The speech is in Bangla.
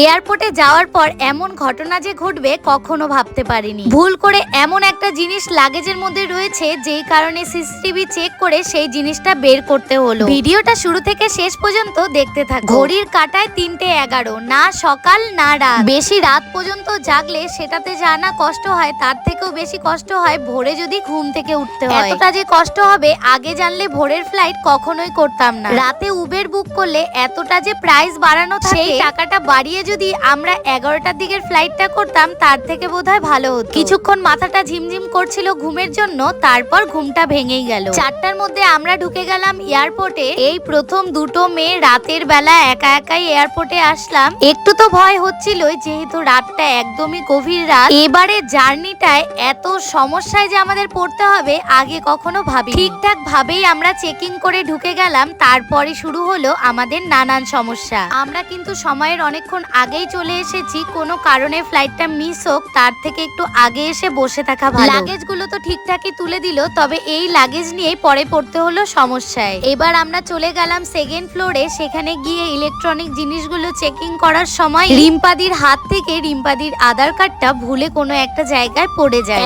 এয়ারপোর্টে যাওয়ার পর এমন ঘটনা যে ঘটবে কখনো ভাবতে পারিনি। ভুল করে এমন একটা জিনিস লাগেজের মধ্যে রয়েছে, যেই কারণে সিসিটিভি চেক করে সেই জিনিসটা বের করতে হলো। ভিডিওটা শুরু থেকে শেষ পর্যন্ত দেখতে থাক ঘড়ির কাটায় তিনটে এগারো, না সকাল, না রাত। বেশি রাত পর্যন্ত জাগলে সেটাতে যা না কষ্ট হয়, তার থেকেও বেশি কষ্ট হয় ভোরে যদি ঘুম থেকে উঠতে হয়। এতটা যে কষ্ট হবে, আগে জানলে ভোরের ফ্লাইট কখনোই করতাম না। রাতে উবের বুক করলে এতটা যে প্রাইস বাড়ানো থাকে, সেই টাকাটা বাড়িয়ে যদি আমরা এগারোটার দিকের ফ্লাইটটা করতাম, তার থেকে বোধহয় ভালো হতো। কিছুক্ষণ মাথাটা ঝিমঝিম করছিল ঘুমের জন্য, তারপর ঘুমটা ভেঙেই গেল। চারটার মধ্যে আমরা ঢুকে গেলাম এয়ারপোর্টে এই প্রথম দুটো মেয়ে রাতের বেলা একা একাই এয়ারপোর্টে আসলাম। একটু তো ভয় হচ্ছিলই, যেহেতু রাতটা একদমই গভীর রাত। এবারে জার্নিটায় এত সমস্যায় যে আমাদের পড়তে হবে, আগে কখনো ভাবি ঠিকঠাক ভাবেই আমরা চেকিং করে ঢুকে গেলাম, তারপরে শুরু হলো আমাদের নানান সমস্যা। আমরা কিন্তু সময়ের অনেকক্ষণ আগেই চলে এসেছি কোনো কারণে ফ্লাইটটা মিস হোক তার থেকে একটু আগে এসে বসে থাকা ভালো। লাগেজগুলো তো ঠিকঠাকই তুলে দিল তবে এই লাগেজ নিয়ে পরে পড়তে হলো সমস্যায়। এবার আমরা চলে গেলাম সেকেন্ড ফ্লোরে সেখানে গিয়ে ইলেকট্রনিক জিনিসগুলো চেকিং করার সময় রিম্পাদির হাত থেকে রিম্পাদির আধার কার্ডটা ভুলে কোনো একটা জায়গায় পড়ে যায়।